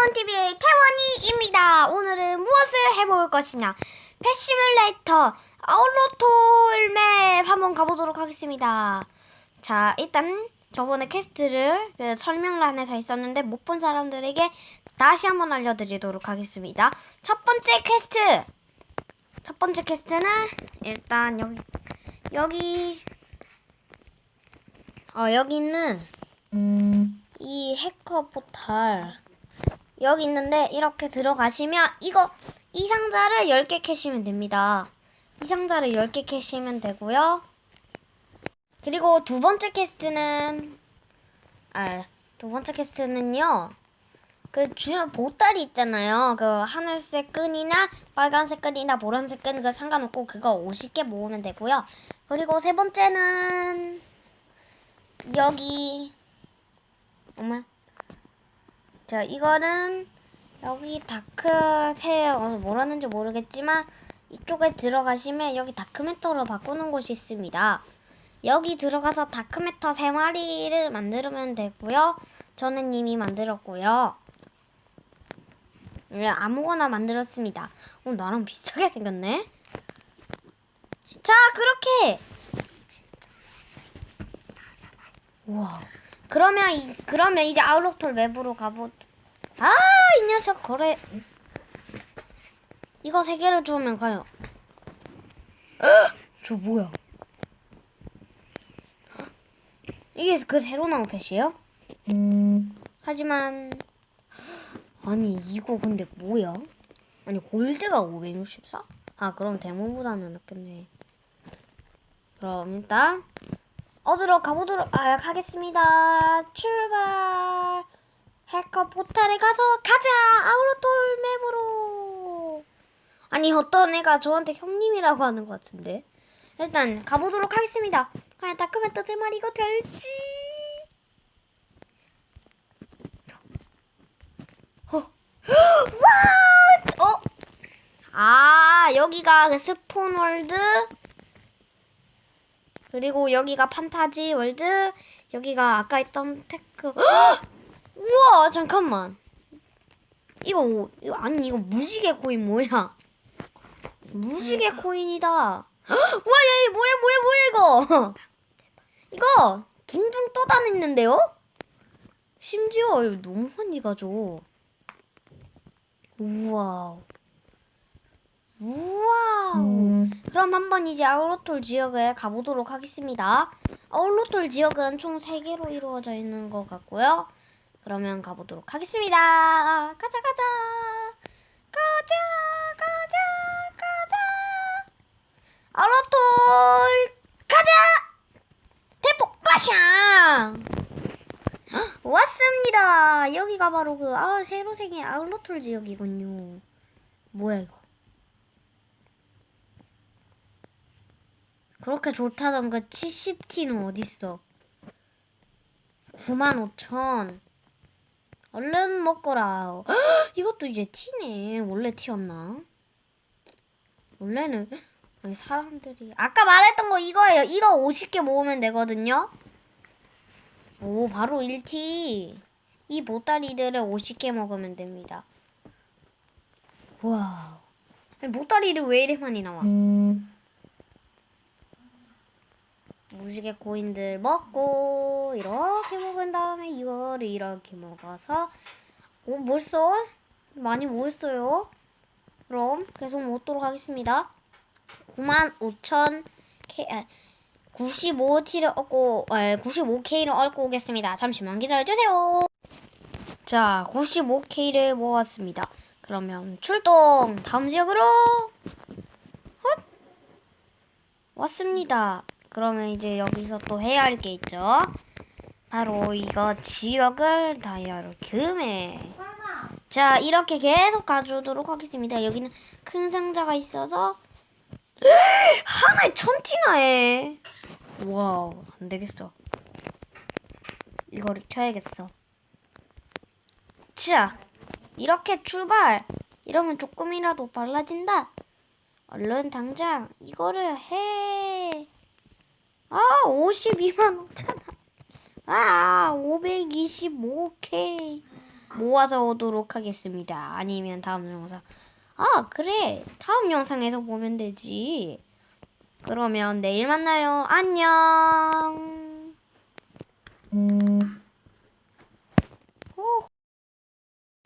태원TV의 태원이입니다. 오늘은 무엇을 해볼 것이냐. 패시뮬레이터 아웃로톨 맵 한번 가보도록 하겠습니다. 자, 일단 저번에 퀘스트를 그 설명란에서 있었는데 못 본 사람들에게 다시 한번 알려드리도록 하겠습니다. 첫 번째 퀘스트! 첫 번째 퀘스트는 일단 여기, 여기, 어, 여기 있는 이 해커 포탈 여기 있는데 이렇게 들어가시면 이거 이 상자를 10개 캐시면 됩니다. 이 상자를 10개 캐시면 되고요. 그리고 두 번째 퀘스트는 아, 두 번째 퀘스트는요. 그주 보따리 있잖아요. 그 하늘색 끈이나 빨간색 끈이나 보라색 끈그 상관없고 그거 50개 모으면 되고요. 그리고 세 번째는 여기 엄마. 자, 이거는 여기 다크 새 어, 뭐라는지 모르겠지만 이쪽에 들어가시면 여기 다크메터로 바꾸는 곳이 있습니다. 여기 들어가서 다크메터 세 마리를 만들면 되고요. 저는 이미 만들었고요. 네, 아무거나 만들었습니다. 어, 나랑 비슷하게 생겼네. 자, 그렇게. 우와. 그러면 이 그러면 이제 아웃로톨 맵으로 가보. 아, 이 녀석 거래. 이거 세 개를 주면 가요. 저 뭐야? 이게 그 새로 나온 펫이에요? 하지만 아니 이거 근데 뭐야? 아니 골드가 564? 아 그럼 데모보다는 낫겠네. 그럼 일단 어디로 가보도록 아, 하겠습니다. 출발. 해커 포탈에 가서 가자. 아우로톨 맵으로. 아니 어떤 애가 저한테 형님이라고 하는 것 같은데. 일단 가보도록 하겠습니다. 과연 다크메터 세 마리가 될지. 어. 와! 어? 아 여기가 그 스폰월드. 그리고 여기가 판타지 월드, 여기가 아까 있던 테크. 헉! 우와, 잠깐만. 이거, 이거 아니 이거 무지개 코인 뭐야? 무지개 코인이다. 헉! 우와, 야, 이 뭐야, 뭐야, 뭐야 이거? 이거 둥둥 떠다니는데요? 심지어 이거 너무 많이 가져. 우와. 우와. 그럼 한번 이제 아울로톨 지역에 가보도록 하겠습니다. 아울로톨 지역은 총 3개로 이루어져 있는 것 같고요. 그러면 가보도록 하겠습니다. 가자, 가자. 가자, 가자, 가자. 아울로톨, 가자! 대폭! 헉, 왔습니다. 여기가 바로 그, 아, 새로 생긴 아울로톨 지역이군요. 뭐야, 이거. 그렇게 좋다던 그 70T는 어딨어? 95,000. 얼른 먹거라. 헉, 이것도 이제 T네. 원래 T였나? 원래는 사람들이 아까 말했던 거 이거예요. 이거 50개 모으면 되거든요. 오, 바로 1T. 이 보따리들을 50개 먹으면 됩니다. 와. 보따리들 왜 이래 많이 나와? 무지개 코인들 먹고 이렇게 먹은 다음에 이거를 이렇게 먹어서 오 벌써 많이 모였어요. 그럼 계속 먹도록 하겠습니다. 95,000 K 아, 95T를 얻고 아, 95K를 얻고 오겠습니다. 잠시만 기다려 주세요. 자, 95K를 모았습니다. 그러면 출동 다음 지역으로 헛 왔습니다. 그러면 이제 여기서 또 해야 할 게 있죠. 바로 이거 지역을 다이아로 금해. 자, 이렇게 계속 가져오도록 하겠습니다. 여기는 큰 상자가 있어서 하나에 천티나 해. 와우, 안 되겠어. 이거를 켜야겠어. 자, 이렇게 출발. 이러면 조금이라도 빨라진다. 얼른 당장 이거를 해. 아, 52만 5천 원. 아, 525K. 모아서 오도록 하겠습니다. 아니면 다음 영상. 아, 그래. 다음 영상에서 보면 되지. 그러면 내일 만나요. 안녕.